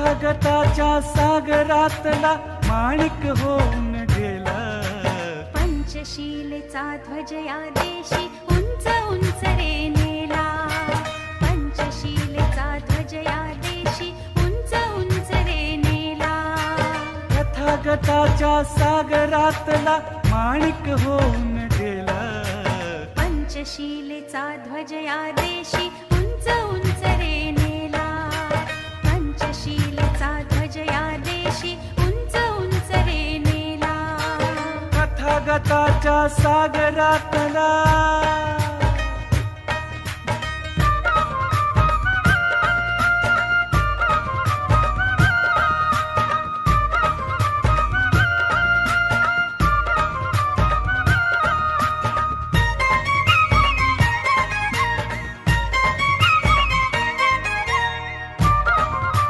तथागताच्या सागरातला माणिक होऊन गेला. पंचशीलेचा ध्वज या देशी उंच उंच रे नेला पंचशीलेचा ध्वज या देशी उंच उंच रे नेला तथागताच्या सागरातला माणिक होऊन गेला. पंचशीलेचा ध्वज या देशी या उंच उंच रे नेला कथागताच्या सागरातला